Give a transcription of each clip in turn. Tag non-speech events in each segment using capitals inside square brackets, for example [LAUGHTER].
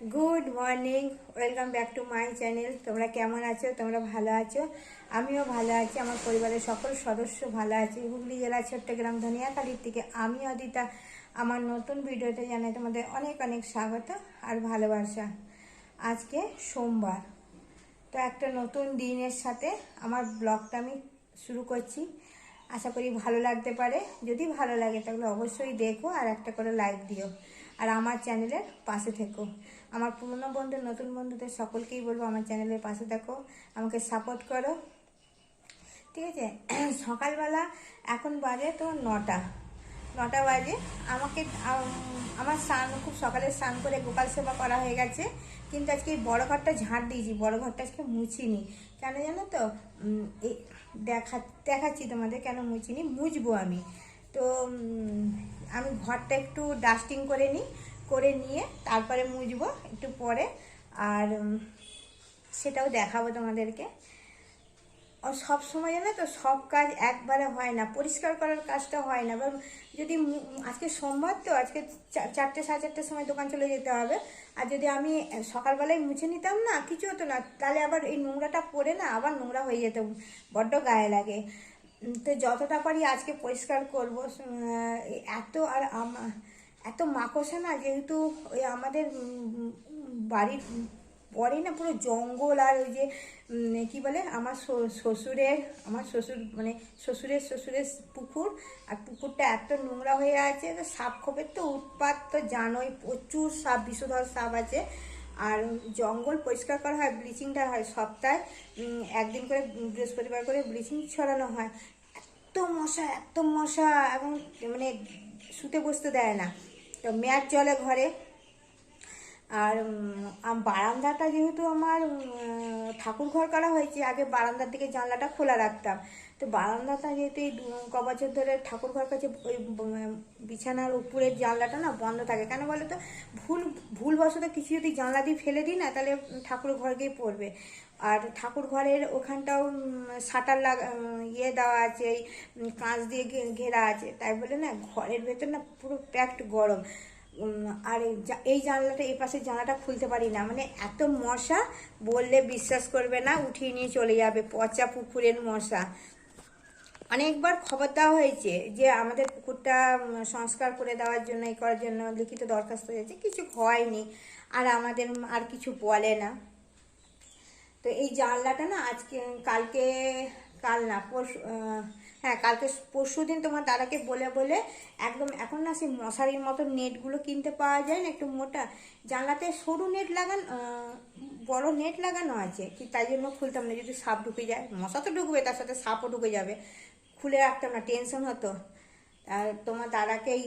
Good morning welcome back to my channel তোমরা কেমন আছো? তোমরা ভালো আছো? আমিও ভালো আছি। আমার পরিবারের সকল সদস্য ভালো আছে। হুগলি জেলার চট্টগ্রাম ধনিয়াকালির থেকে আমি অদিতা। আমার নতুন ভিডিওতে জানাই তোমাদের অনেক অনেক স্বাগত আর ভালোবাসা। আজকে সোমবার। তো একটা নতুন দিনের সাথে আমার ব্লগটা আমি শুরু করছি। আশা করি ভালো লাগতে পারে। যদি ভালো লাগে তাহলে অবশ্যই দেখো আর একটা করে লাইক দিও। আর আমার চ্যানেলের পাশে থেকো। আমার পুরনো বন্ধু, নতুন বন্ধুদের সকলকেই বলব আমার চ্যানেলের পাশে থাকো, আমাকে সাপোর্ট করো। ঠিক আছে? [CLEARS THROAT] সকালবেলা এখন বাজে তো নটা। নটা বাজে। আমাকে আমার স্নান, খুব সকালে স্নান করে গোপাল সেবা করা হয়ে গেছে। কিন্তু আজকে এই বড় ঘরটা ঝাঁট দিয়েছি, বড় ঘরটা আজকে মুছিনি। কেন জানো তো? এই দেখা, দেখাচ্ছি তোমাদের কেন মুছিনি, মুছবো আমি। তো আমি ঘরটা একটু ডাস্টিং করে নিই। করে নিয়ে তারপরে মুছবো একটু পরে। আর সেটাও দেখাবো তোমাদেরকে। সব সময় জানো তো, সব কাজ একবারে হয় না, পরিষ্কার করার কাজটা হয় না। এবার যদি আজকে সোমবার তো, আজকে চারটে সাড়ে চারটের সময় দোকান চলে যেতে হবে। আর যদি আমি সকালবেলায় মুছে নিতাম না, কিছু হতো না, তাহলে আবার এই নোংরাটা পরে না, আবার নোংরা হয়ে যেত, বড্ড গায়ে লাগে। তো যতটা পারি আজকে পরিষ্কার করব এত আর আমা- এত মাকড়সা না, যেহেতু ওই আমাদের বাড়ির পরে না পুরো জঙ্গল আর ওই যে কি বলে, আমার শ্বশুরের, আমার শ্বশুর মানে শ্বশুরের শ্বশুরের পুকুর, আর পুকুরটা এত নোংরা হয়ে আছে, তো সাপ খোপের তো উৎপাত তো জানোই, প্রচুর সাপ বিষধর সাপ আছে। আর জঙ্গল পরিষ্কার করা হয়, ব্লিচিংটা হয় সপ্তাহে একদিন করে বৃহস্পতিবার করে ব্লিচিং ছড়ানো হয়। এত মশা এত মশা, এবং মানে শুতে বসতে দেয় না। তো ম্যাচ চলে ঘরে। আর বারান্দাটা যেহেতু আমার ঠাকুর ঘর করা হয়েছে, আগে বারান্দার দিকে জানলাটা খোলা রাখতাম। তো বারান্দাটা যেহেতু এই ক বছর ধরে ঠাকুর ঘর কাছে ওই বিছানার উপরের জানলাটা না বন্ধ থাকে। কেন বলো তো? ভুল, ভুলবশত কিছু যদি জানলা দিয়ে ফেলে দিই না, তাহলে ঠাকুর ঘর গিয়ে পড়বে। আর ঠাকুর ঘরের ওখানটাও শাটার লাগা ইয়ে দেওয়া আছে, এই কাঁচ দিয়ে ঘেরা আছে। তাই বলে না, ঘরের ভেতর না পুরো প্যাকড গরম। আর এই জানলাটা, এই পাশে জানলাটা খুলতে পারি না। মানে এত মশা, বললে বিশ্বাস করবে না, উঠিয়ে নিয়ে চলে যাবে পচা পুকুরের মশা। অনেকবার খবর দেওয়া হয়েছে যে আমাদের পুকুরটা সংস্কার করে দেওয়ার জন্য এই করার জন্য লিখিত দরখাস্ত হয়েছে। কিছু হয়নি, আর আমাদের আর কিছু বলে না। তো এই জানলাটা না আজকে, কালকে, কাল না, পরশু হ্যাঁ কালকে পরশু দিন তোমার দাদাকে বলে বলে একদম এখন না সেই মশারির মতো নেটগুলো কিনতে পাওয়া যায় না, একটু মোটা। জানলাতে সরু নেট লাগান বড় নেট লাগানো আছে, কি তাই জন্য খুলতাম না, যদি সাপ ঢুকে যায়। মশা তো ঢুকবে, তার সাথে সাপও ঢুকে যাবে। খুলে রাখতাম না টেনশন হতো। আর তোমার দাদাকে এই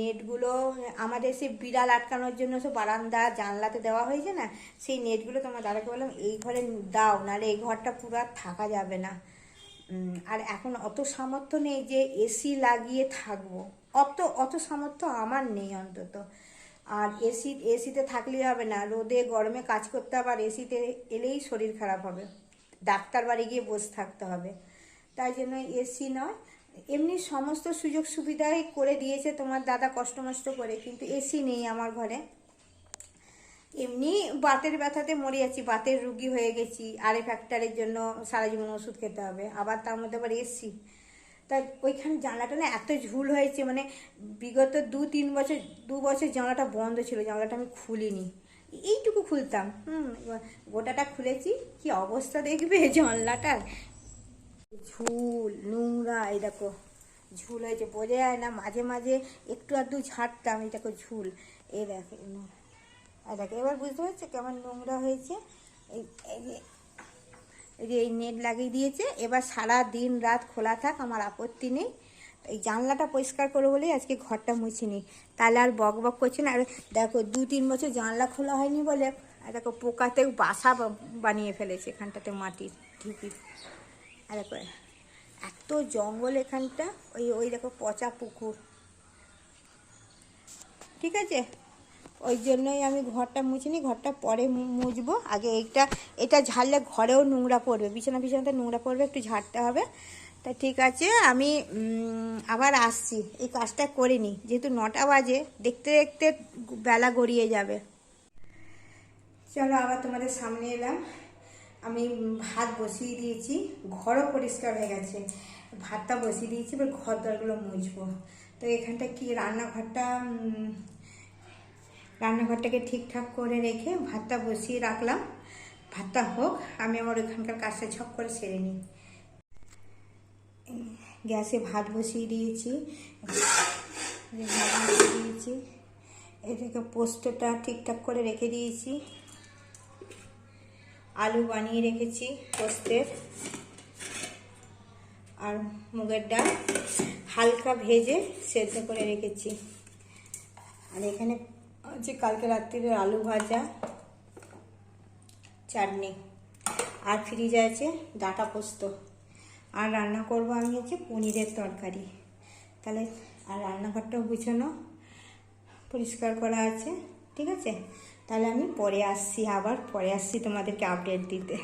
নেটগুলো, আমাদের সেই বিড়াল আটকানোর জন্য সব বারান্দা, জানলাতে দেওয়া হয়েছে না, সেই নেটগুলো তোমার দাদাকে বললাম, এই ঘরে দাও, নাহলে এই ঘরটা পুরো থাকা যাবে না। আর এখন অত সামর্থ্য নেই যে এসি লাগিয়ে থাকব। অত অত সামর্থ্য আমার নেই অন্তত। আর এসি এসিতে থাকলেই হবে না, রোদে, গরমে কাজ করতে হবে, আর এসিতে এলেই শরীর খারাপ হবে। ডাক্তার বাড়ি গিয়ে বসে থাকতে হবে। তাই জন্য এসি নয়। এমনি সমস্ত সুযোগ সুবিধাই করে দিয়েছে তোমার দাদা কষ্ট মষ্ট করে, কিন্তু এসি নেই আমার ঘরে। এমনি বাতের ব্যথাতে মরে যাচ্ছি, বাতের রুগী হয়ে গেছি, আরে ফ্যাক্টরের জন্য সারা জীবন ওষুধ খেতে হবে, আবার তার মধ্যে আবার এসি তাই ওইখানে জানলাটা না এত ঝুল হয়েছে মানে বিগত দু, তিন বছর, দু বছর জানলাটা বন্ধ ছিল, জানলাটা আমি খুলিনি। এইটুকু খুলতাম, হুম গোটাটা খুলেছি, কি অবস্থা দেখবে জানলাটার? ঝুল, নোংরা, এই দেখো, ঝুল হয়েছে, বোঝা যায় না, মাঝে মাঝে একটু আধটু ঝাড়তাম, এই দেখো ঝুল, এই দেখো এই দেখো, এবার বুঝতে পারছ কেমন নোংরা হয়েছে? এই যে এই যে এই নেট লাগিয়ে দিয়েছে, এবার সারা দিন রাত খোলা থাক, আমার আপত্তি নেই, এই জানলাটা পরিষ্কার করে বলেই আজকে ঘরটা মুছিনি তাহলে আর বক বক করছে না, আর দেখো, দু তিন বছর জানলা খোলা হয়নি বলে, আর দেখো পোকাতেও বাসা বানিয়ে ফেলেছে, এখানটাতে মাটির ঢিপির আর দেখো এত জঙ্গল এখানটা, ওই ওই দেখো পচা পুকুর। ঠিক আছে? ওই জন্যই আমি ঘরটা মুছিনি, ঘরটা পরে মুছবো। আগে এইটা, এটা ঝাড়লে ঘরেও নোংরা পড়বে। বিছানা, বিছানাতে নোংরা পড়বে, একটু ঝাড়তে হবে। তা ঠিক আছে, আমি আবার আসছি। এই কাজটা করে নিই যেহেতু নটা বাজে, দেখতে দেখতে বেলা গড়িয়ে যাবে। চলো আবার তোমাদের সামনে এলাম। আমি ভাত বসিয়ে দিয়েছি, ঘরও পরিষ্কার হয়ে গেছে। ভাতটা বসিয়ে দিয়েছি, এবার ঘর দরগুলো মুছবো। তো এখানটা কি রান্নাঘরটা রান্নাঘরটাকে ঠিকঠাক করে রেখে ভাতটা বসিয়ে রাখলাম। ভাতটা হোক, আমি আমার ওখানকার কাজটা ছক করে সেরে নিই। গ্যাসে ভাত বসিয়ে দিয়েছি। ভাত বসিয়ে দিয়েছি। এটাকে পোস্তটা ঠিকঠাক করে রেখে দিয়েছি। আলু বানিয়ে রেখেছি পোস্তের আর মুগের ডাল হালকা ভেজে সেদ্ধ করে রেখেছি। আর এখানে হচ্ছে কালকে রাত্রির আলু ভাজা, চাটনি। আর ফ্রিজে আছে ডাটা পোস্ত। আর রান্না করব আমি হচ্ছে পনিরের তরকারি। তাহলে আর রান্নাঘরটাও গুছানো, পরিষ্কার করা আছে, ঠিক আছে? তাহলে আমি পরে আসছি, আবার পরে আসছি তোমাদেরকে আপডেট দিতে।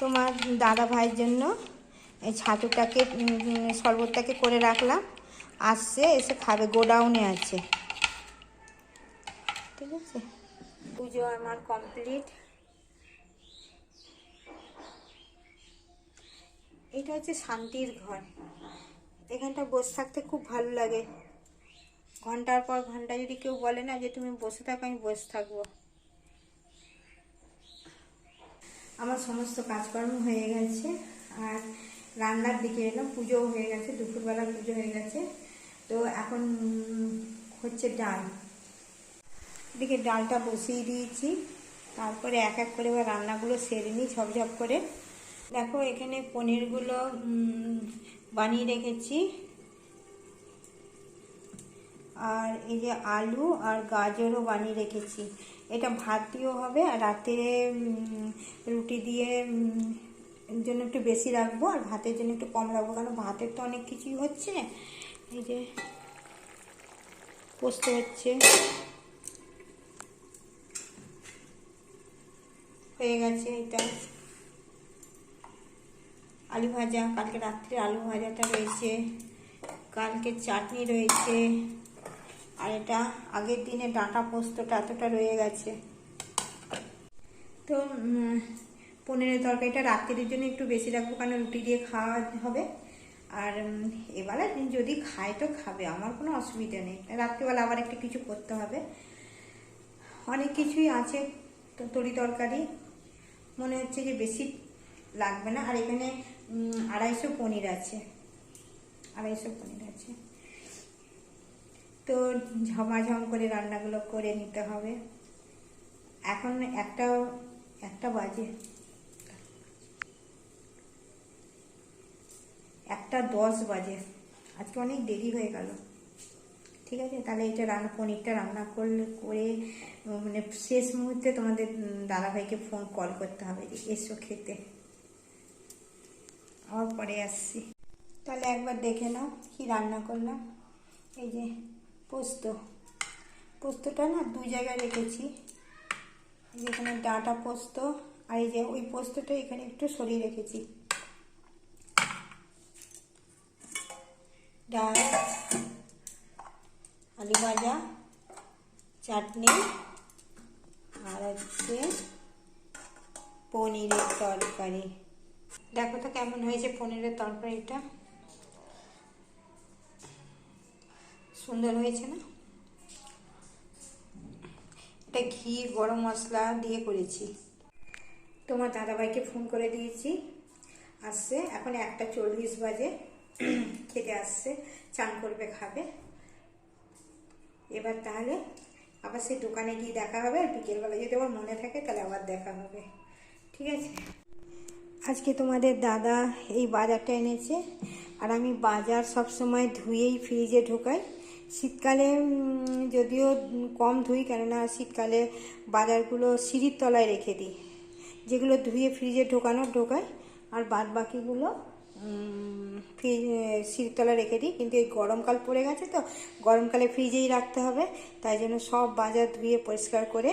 তোমার দাদা ভাইয়ের জন্য এই ছাতুটাকে শরবতটাকে করে রাখলাম। আসছে, এসে খাবে, গোডাউনে আছে। ঠিক আছে? পুজো আমার কমপ্লিট এটা হচ্ছে শান্তির ঘর। এখানটা বসে থাকতে খুব ভালো লাগে। ঘণ্টার পর ঘণ্টা যদি কেউ বলে না যে তুমি বসে থাকো, আমি বসে থাকব। আমার সমস্ত কাজকর্ম হয়ে গেছে, আর রান্নার দিকে এলাম, পুজোও হয়ে গেছে, দুপুরবেলা পুজো হয়ে গেছে। তো এখন হচ্ছে ডাল। এদিকে ডালটা বসিয়ে দিয়েছি, তারপরে এক এক করে এবার রান্নাগুলো সেরে নিই ঝপঝপ করে। দেখো এখানে পনিরগুলো বানিয়ে রেখেছি। আর এই যে আলু আর গাজরও বানিয়ে রেখেছি। এটা ভাত দিয়েও হবে আর রাত্রে রুটি দিয়ে জন্য একটু বেশি রাখব আর ভাতের জন্য একটু কম রাখব। কারণ ভাতের তো অনেক কিছুই হচ্ছে এই যে পোস্ত হচ্ছে। হয়ে গেছে এটা। আলু ভাজা, কালকে রাত্রে আলু ভাজাটা রয়েছে। কালকে চাটনি রয়েছে। আর এটা আগের দিনে ডাঁটা পোস্তটা এতটা রয়ে গেছে। তো পনিরের তরকারিটা রাত্রির জন্য একটু বেশি রাখব, কারণ রুটি দিয়ে খাওয়া হবে। আর এবেলা যদি খায় তো খাবে, আমার কোনো অসুবিধা নেই। রাত্রিবেলা আবার একটু কিছু করতে হবে। অনেক কিছুই আছে তরি তরকারি। মনে হচ্ছে যে বেশি লাগবে না। আর এখানে আড়াইশো পনির আছে। আড়াইশো পনির আছে। তো ঝমাঝম করে রান্নাগুলো করে নিতে হবে। এখন একটা একটা বাজে। একটা দশ বাজে। আজকে অনেক দেরি হয়ে গেল। ঠিক আছে? তাহলে এটা রান্না, পনিরটা রান্না করলে, করে মানে শেষ মুহূর্তে তোমাদের দাদাভাইকে ফোন কল করতে হবে যে, এসো খেতে। আবার পরে আসছি। তাহলে একবার দেখে নাও কি রান্না করলাম। এই যে পোস্ত। পোস্তটা না দু জায়গায় রেখেছি। এই যে এখানে ডাঁটা পোস্ত আর এই যে ওই পোস্তটা এখানে একটু সরিয়ে রেখেছি। ডাল, আলু ভাজা, চাটনি আর হচ্ছে পনিরের তরকারি। দেখো তো কেমন হয়েছে পনিরের তরকারিটা। সুন্দর হয়েছে না? এটা ঘি, গরম মশলা দিয়ে করেছি। তোমার দাদাভাইকে ফোন করে দিয়েছি। আসছে, এখন একটা চল্লিশ বাজে। খেতে আসছে, চান করবে, খাবে। এবার তাহলে আবার সেই দোকানে গিয়ে দেখা হবে আর বিকেলবেলা যদি আমার মনে থাকে তাহলে আবার দেখা হবে। ঠিক আছে? আজকে তোমাদের দাদা এই বাজারটা এনেছে। আর আমি বাজার সব সময় ধুয়েই ফ্রিজে ঢোকাই। শীতকালে যদিও কম ধুই, কেননা শীতকালে বাজারগুলো সিঁড়ির তলায় রেখে দিই। যেগুলো ধুয়ে ফ্রিজে ঢোকানো, ঢোকাই, আর বাদ বাকিগুলো ফ্রিজ শীততলা রেখে দিই। কিন্তু এই গরমকাল পড়ে গেছে তো, গরমকালে ফ্রিজেই রাখতে হবে। তাই জন্য সব বাজার ধুয়ে পরিষ্কার করে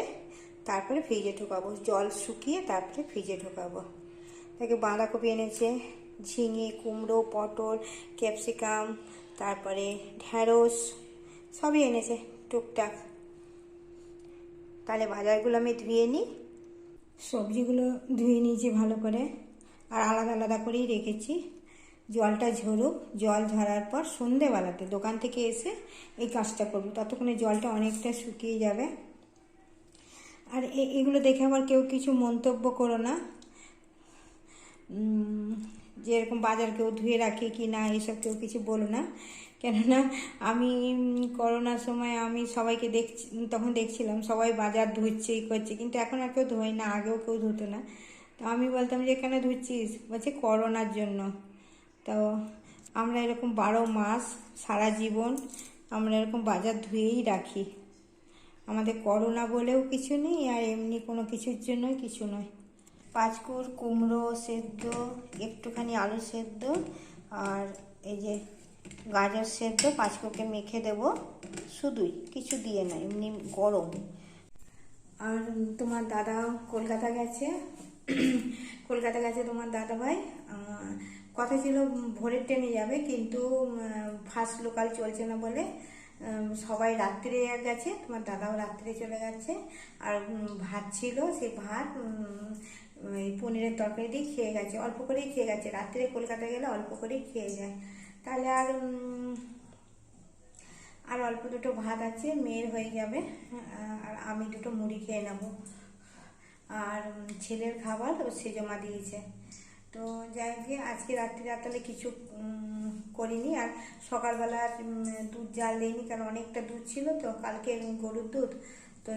তারপরে ফ্রিজে ঢোকাবো। জল শুকিয়ে তারপরে ফ্রিজে ঢোকাবো। তাকে বাঁধাকপি এনেছে, ঝিঙে, কুমড়ো, পটল, ক্যাপসিকাম, তারপরে ঢ্যাঁড়স সবই এনেছে, টুকটাক। তাহলে বাজারগুলো আমি ধুয়ে নিই। সবজিগুলো ধুয়ে নিয়েছি ভালো করে, আর আলাদা আলাদা করেই রেখেছি। জলটা ঝরুক, জল ঝরার পর সন্ধেবেলাতে দোকান থেকে এসে এই কাজটা করব। ততক্ষণে জলটা অনেকটা শুকিয়ে যাবে। আর এগুলো দেখে আবার কেউ কিছু মন্তব্য করো না। যেরকম বাজার কেউ ধুয়ে রাখে কি না, এসব কেউ কিছু বলো না। কেননা আমি করোনার সময় আমি সবাইকে দেখছি, তখন দেখছিলাম সবাই বাজার ধুচ্ছে ই করছে, কিন্তু এখন আর কেউ ধোয় না, আগেও কেউ ধুতো না। তো আমি বলতাম যে, কেন ধুচ্ছিস? বলছে, করোনার জন্য। তো আমরা এরকম বারো মাস সারা জীবন আমরা এরকম বাজার ধুয়েই রাখি। আমাদের করোনা বলেও কিছু নেই, আর এমনি কোনো কিছুর জন্যই কিছু নয়। পাঁচকুর কুমড়ো সেদ্ধ, একটুখানি আলু সেদ্ধ, আর এই যে গাজর সেদ্ধ পাঁচকুকে মেখে দেব শুধুই, কিছু দিয়ে না, এমনি গরম। আর তোমার দাদা কলকাতা গেছে? কলকাতা গেছে তোমার দাদা ভাই? কথা ছিল ভোরের ট্রেনে যাবে, কিন্তু ফার্স্ট লোকাল চলছে না বলে সবাই রাত্রে গেছে, তোমার দাদাও রাত্রে চলে গেছে। আর ভাত ছিল, সেই ভাত পনিরের তরকারি দিয়ে খেয়ে গেছে, অল্প করেই খেয়ে গেছে। রাত্রে কলকাতা গেলে অল্প করেই খেয়ে যায়। তাহলে আর আর অল্প দুটো ভাত আছে, মেয়ের হয়ে যাবে, আর আমি দুটো মুড়ি খেয়ে নেব। আর ছেলের খাবার ও সে জমা দিয়েছে। তো যাই হোক, আজকে রাত্রি তাহলে কিছু করিনি। আর সকালবেলা দুধ জাল দিইনি, কারণ অনেকটা দুধ ছিল তো, কালকে গরুর দুধ। তো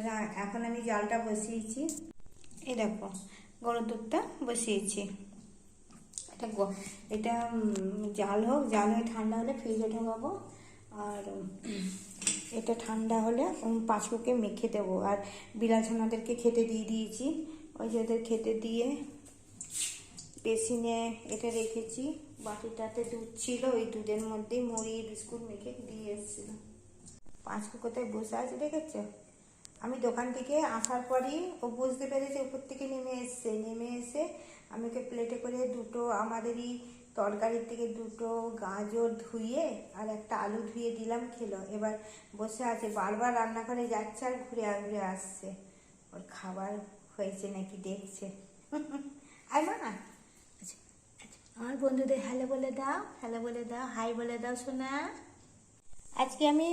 এখন আমি জালটা বসিয়েছি। এই দেখো, গরুর দুধটা বসিয়েছি। গ- এটা জাল হোক জাল হয়ে ঠান্ডা হলে ফ্রিজে ঢোকাবো। আর এটা ঠান্ডা হলে উম, পাঁচকুকে মেখে দেবো। আর বিলাছানাদেরকে খেতে দিয়ে দিয়েছি। ওই যে ওদের খেতে দিয়ে বেসিনে এটা রেখেছি। বাটিটাতে দুধ ছিল ওই দুধের মধ্যেই মুড়ি বিস্কুট মেখে দিয়ে এসেছিলাম। পাঁচকু কোথায় বসে আছে দেখেছ? আমি দোকান থেকে আসার পরই ও বুঝতে পেরেছে উপর থেকে নেমে এসছে। নেমে এসে আমি ওকে প্লেটে করে দুটো আমাদেরই তরকারির থেকে দুটো গাজর ধুয়ে আর একটা আলু ধুয়ে দিলাম খেলো। এবার বসে আছে বারবার রান্না করে যাচ্ছে আর ঘুরে ঘুরে আসছে। ওর খাবার হয়েছে নাকি দেখছে। [LAUGHS] আর মা। আচ্ছা, আচ্ছা। আমার বন্ধুদের হ্যালো বলে দাও হ্যালো বলে দাও হাই বলে দাও সোনা। আজকে আমি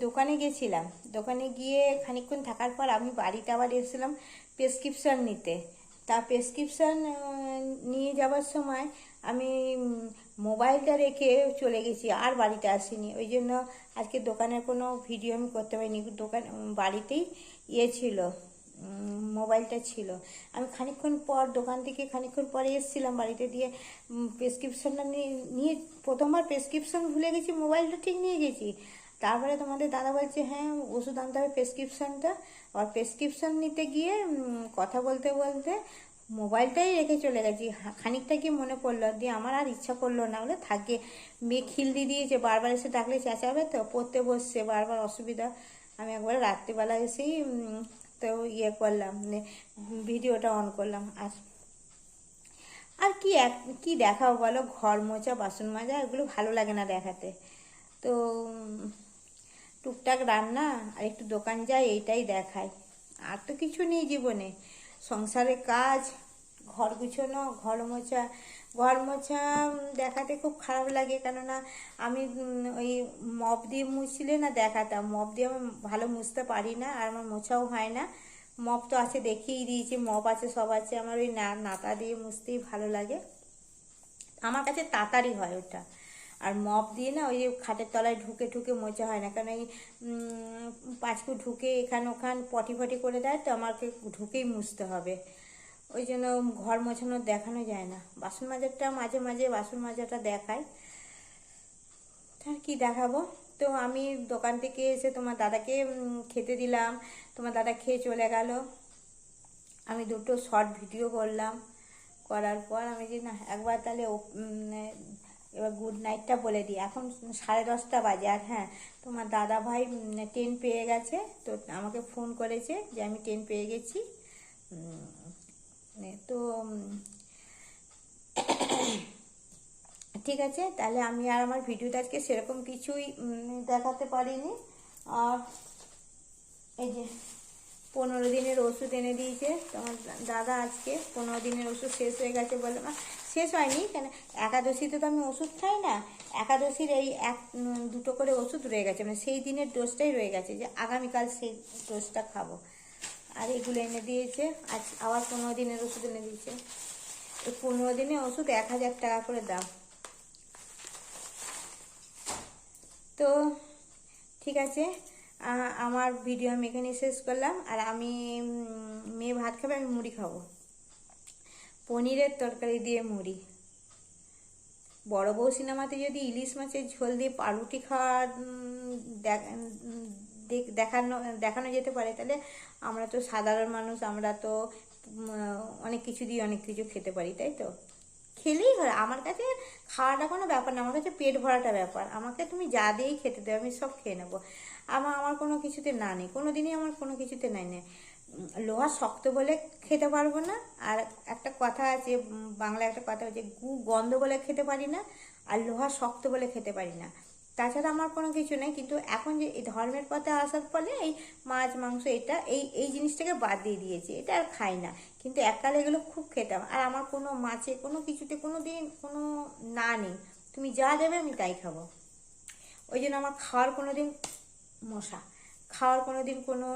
দোকানে গেছিলাম। দোকানে গিয়ে খানিকক্ষণ থাকার পর আমি বাড়িতে আবার এসেছিলাম প্রেসক্রিপশন নিতে। তা প্রেসক্রিপশান নিয়ে যাওয়ার সময় আমি মোবাইলটা রেখে চলে গেছি, আর বাড়িতে আসিনি। ওই জন্য আজকে দোকানের কোনো ভিডিও আমি করতে পারিনি। দোকান বাড়িতেই ইয়ে ছিল মোবাইলটা ছিল। আমি খানিকক্ষণ পর দোকান থেকে খানিকক্ষণ পরে এসেছিলাম বাড়িতে দিয়ে প্রেসক্রিপশনটা নিয়ে প্রথমবার প্রেসক্রিপশন ভুলে গেছি মোবাইলটা ঠিক নিয়ে গেছি। তারপরে তোমাদের দাদা বলছে হ্যাঁ ওষুধ আনতে হবে প্রেসক্রিপশনটা আর প্রেসক্রিপশন নিতে গিয়ে কথা বলতে বলতে মোবাইলটাই রেখে চলে গেছি। খানিকটা কি মনে পড়ল? দিয়ে আমার আর ইচ্ছা করল না বলে থাকে। মেয়ে খিলদি দিয়েছে, বারবার এসে ডাকলে চেঁচাবে তো, পড়তে বসছে, বারবার অসুবিধা। আমি একবার রাত্রিবেলা এসেই তো ইয়ে করলাম মানে ভিডিওটা অন করলাম। আর আর কি এক, কী দেখাও বলো? ঘর মোছা, বাসন মাজা, এগুলো ভালো লাগে না দেখাতে। তো টুকটাক রান্না আর একটু দোকান যাই, এইটাই দেখাই আর তো কিছু নেই জীবনে। সংসারে কাজ, ঘর গুছোনো, ঘর মোছা। ঘর মোছা দেখাতে খুব খারাপ লাগে। কেননা আমি ওই মপ দিয়ে মুছলে না দেখাতাম। মপ দিয়ে আমি ভালো মুছতে পারি না আর আমার মোছাও হয় না। মপ তো আছে, দেখিয়েই দিয়েছি। মপ আছে, সব আছে। আমার ওই নাতা দিয়ে মুছতেই ভালো লাগে। আমার কাছে তাড়াতাড়ি হয় ওটা। আর মপ দিয়ে না ওই যে খাটের তলায় ঢুকে ঢুকে মোচা হয় না। কারণ এই পাঁচকু ঢুকে এখান ওখান পটি ফটি করে দেয় তো আমাকে ঢুকেই মুছতে হবে। ওই জন্য ঘর মোছানো দেখানো যায় না। বাসন মাজারটা মাঝে মাঝে বাসন মাজাটা দেখায় আর কি দেখাবো? তো আমি দোকান থেকে এসে তোমার দাদাকে খেতে দিলাম। তোমার দাদা খেয়ে চলে গেল। আমি দুটো শর্ট ভিডিও করলাম। করার পর আমি যে না একবার তাহলে এবার গুড নাইটটা বলে দিই। এখন সাড়ে দশটা বাজে আর হ্যাঁ তোমার দাদা ভাই ট্রেন পেয়ে গেছে, তো আমাকে ফোন করেছে যে আমি ট্রেন পেয়ে গেছি। তো [COUGHS] ঠিক আছে, তাহলে আমি আর আমার ভিডিওতে আজকে সেরকম কিছুই দেখাতে পারিনি। আর এই যে পনেরো দিনের ওষুধ এনে দিয়েছে, তোমার দাদা আজকে পনেরো দিনের ওষুধ শেষ হয়ে গেছে বলে শেষ হয়নি, কেন? একাদশীতে তো আমি ওষুধ খাই না, একাদশীর এই এক দুটো করে ওষুধ রয়ে গেছে মানে সেই দিনের ডোজটাই রয়ে গেছে যে আগামীকাল সেই ডোজটা খাব। আর এগুলো এনে দিয়েছে, আজ আবার পনেরো দিনের ওষুধ এনে দিয়েছে। এই পনেরো দিনের ওষুধ এক হাজার টাকা করে দাম তো ঠিক আছে আমার ভিডিও আমি এখানে শেষ করলাম, আর আমি মেয়ে ভাত খাবে, আমি মুড়ি খাব। পনিরের তরকারি দিয়ে মুড়ি। বড় বউ সিনেমাতে যদি ইলিশ মাছের ঝোল দিয়ে পাউরুটি খাওয়া দেখ- দেখানো দেখানো যেতে পারে, তাহলে আমরা তো সাধারণ মানুষ, আমরা তো অনেক কিছু দিয়ে অনেক কিছু খেতে পারি, তাই তো? খেলেই হয়, আমার কাছে খাওয়াটা কোনো ব্যাপার না, আমার কাছে পেট ভরাটা ব্যাপার। আমাকে তুমি যা দিয়েই খেতে দেবে, আমি সব খেয়ে নেব। আমার আমার কোনো কিছুতে না নেই, কোনো দিনই আমার কোনো কিছুতে নাই নেই। লোহা শক্ত বলে খেতে পারব না। আর একটা কথা আছে বাংলায় একটা কথা আছে, গু গন্ধ বলে খেতে পারি না আর লোহা শক্ত বলে খেতে পারি না। তাছাড়া আমার কোনো কিছু নেই, কিন্তু এখন যে এই ধর্মের পথে আসার ফলে এই মাছ, মাংস, এটা, এই এই জিনিসটাকে বাদ দিয়ে দিয়েছি, এটা আর খাই না। কিন্তু এককালে এগুলো খুব খেতাম, আর আমার কোনো মাছে কোনো কিছুতে কোনো দিন কোনো না নেই। তুমি যা দেবে আমি তাই খাব। ওই জন্য আমার খাওয়ার কোনো দিন মশা। খাওয়ার কোনো দিন কোনো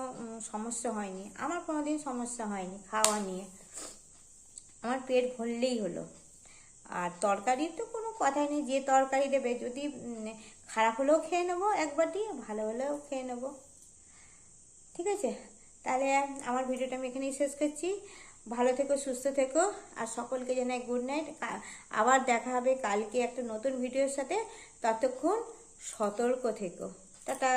সমস্যা হয়নি। আমার কোনো দিন সমস্যা হয়নি খাওয়া নিয়ে। আমার পেট ভরলেই হলো। আর তরকারির তো কোনো কথাই নেই। যে তরকারি দেবে, যদি খারাপ হলেও খেয়ে নেব এক বাটি, ভালো হলেও খেয়ে নেব। ঠিক আছে? তাহলে আমার ভিডিওটা আমি এখানেই শেষ করছি। ভালো থেকো, সুস্থ থেকো, আর সকলকে জানাই গুড নাইট আবার দেখা হবে কালকে একটা নতুন ভিডিওর সাথে। ততক্ষণ সতর্ক থেকো। টাটা!